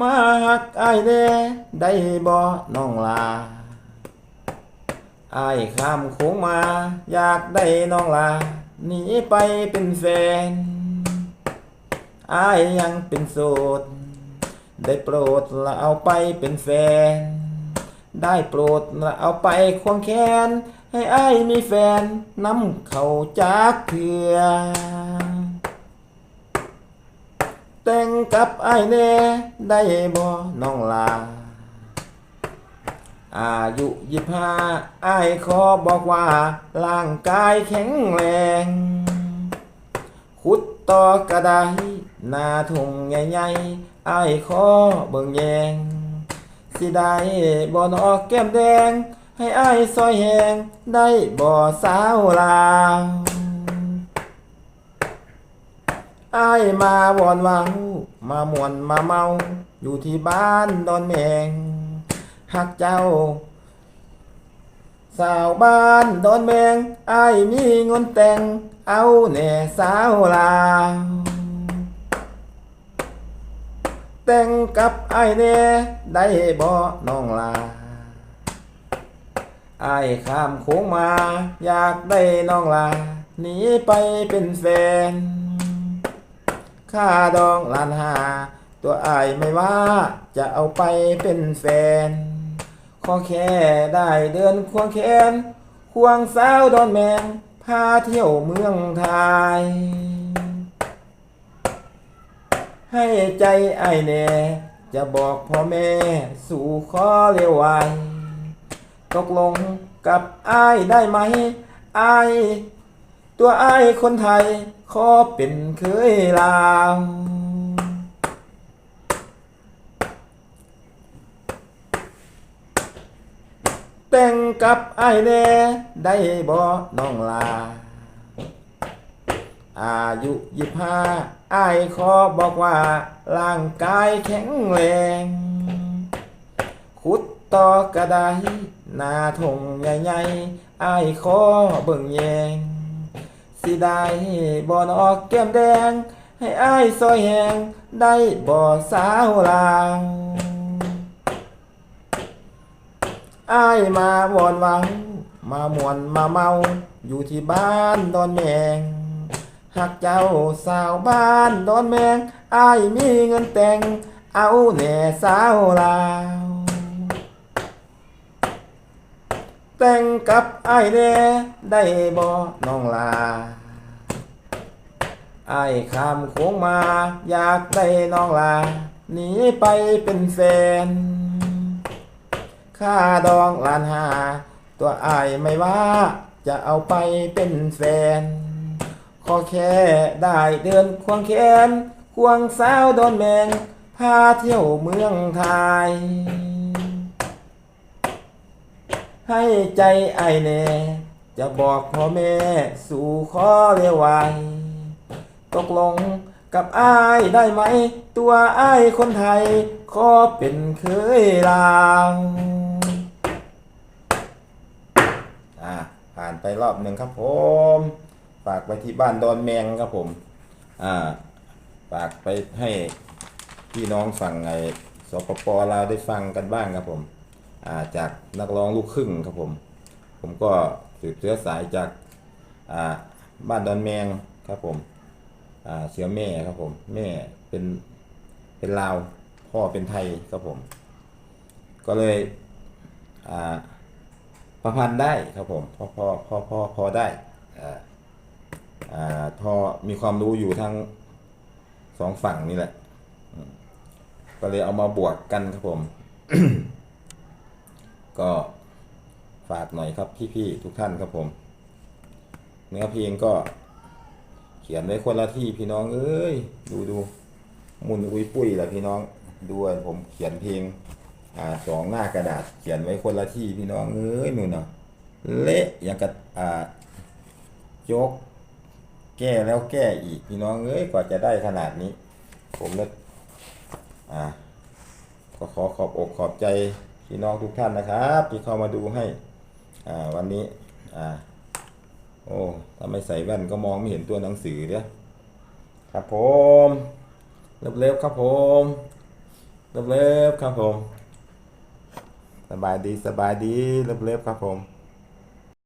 มาหักอายแน่ได้บ่น้องลาไอายข้ามโค้งมา อยากได้น้องลาหนีไปเป็นแฟนไอายยังเป็นโสด ได้โปรดละเอาไปเป็นแฟน ได้โปรดละเอาไปควงแขน ให้ไอายมีแฟนนำเขาจากเถื่อ แต่ง กับไอ้แน่ได้บ่น้องลา อายุยี่ห้าไอ้ขอบอกว่า ร่างกายแข็งแรง ขุดต่อกระไดหน้าทุ่งใหญ่ๆไอ้ขอเบิ่งแยง สิได้บ่นอกแก้มแดง ให้ไอ้ซอยแหงได้บ่สาวลาวอายมาวอนวัง มามวนมาเมา อยู่ที่บ้านดอนแมงหักเจ้า สาวบ้านดอนแมงไอายมีเงินแต่ง เอาแน่สาวลาว แต่งกับไอ้ายแน่ได้บ่น้องลาไอ้ายข้ามโค้งมา อยากได้น้องลาหนีไปเป็นแฟน ค่าดองล้านหา ตัวอายไม่ว่า จะเอาไปเป็นแฟน ขอแค่ได้เดินควงแขน ควงสาวดอนแมง พาเที่ยวเมืองไทย ให้ใจไอแน่จะบอกพ่อแม่สู่ขอเร็วไวตกลงกับไอ้ายได้ไหมไอ้าย ตัวไอ้คนไทย ขอเป็นเคยลาวแต่งกับไอ้แน่ได้บ่น้องลา อายุยี่ห้าไอ้ขอบอกว่า ร่างกายแข็งแรง ขุดต่อกระไดหน้าทงใหญ่ๆไอ้ขอเบิ่งแยง สิได้บ่นอกแก้มแดง ให้อ้ายซอยแหงได้บ่สาวลาวอ้ายมาวอนหวัง มามวนมาเมา อยู่ที่บ้านดอนแมงหักเจ้าสาวบ้านดอนแมงอ้ายมีเงินแต่ง เอาแน่สาวลาว แต่งกับไอ้ายแน่ได้บ่น้องลาไอ้ข้ามโค้งมา อยากได้น้องลาหนีไปเป็นแฟนค่าดองล้านหา ตัวไอ้ไม่ว่า จะเอาไปเป็นแฟน ขอแค่ได้เดินควงแขนควงสาวโดนแมงพาเที่ยวเมืองไทย ให้ใจไอแน่ จะบอกพ่อแม่สู่ขอเรียกไวตกลงกับอ้ายได้ไหม ตัวอ้ายคนไทย ขอเป็นเคยลาวอ่าผ่านไปรอบหนึ่งครับผม ฝากไปที่บ้านดอนแมงครับผม อ่า ฝากไปให้พี่น้องฝั่งไอ้สปปลาวได้ฟังกันบ้างครับผม จากนักร้องลูกครึ่งครับผม ผมก็สืบเชื้อสายจากาบ้านดอนแมงครับผมเชื้อแม่ครับผม แม่เป็นเป็นลาวพ่อเป็นไทยครับผม ก็เลยประพันธ์ได้ครับผมพอพอพอพอพอได้อ่าอ่าพอมีความรู้อยู่ทั้งสองฝั่งนี่แหละ ก็เลยเอามาบวกกันครับผม ก็ฝากหน่อยครับพี่ๆทุกท่านครับผม เนื้อเพลงก็เขียนไว้คนละที่พี่น้องเอ้ยดูดูมุนอุ้ยปุ้ยแหละพี่น้องด้วยผมเขียนเพลงอ่าสองหน้ากระดาษเขียนไว้คนละที่พี่น้องเอ้ยนู่นน่ะเละอย่างกับอ่ายกแก้แล้วแก้อีกพี่น้องเอ้ยกว่าจะได้ขนาดนี้ ผมเลยอ่าก็ขอขอบอกขอบใจ พี่น้องทุกท่านนะครับ ที่เข้ามาดูให้วันนี้อ่าโอ้ถ้าไม่ใส่แว่นก็มองไม่เห็นตัวหนังสือเด้อครับผมเร็วๆครับผมเร็วๆครับผม สบายดีสบายดีเร็วๆครับผม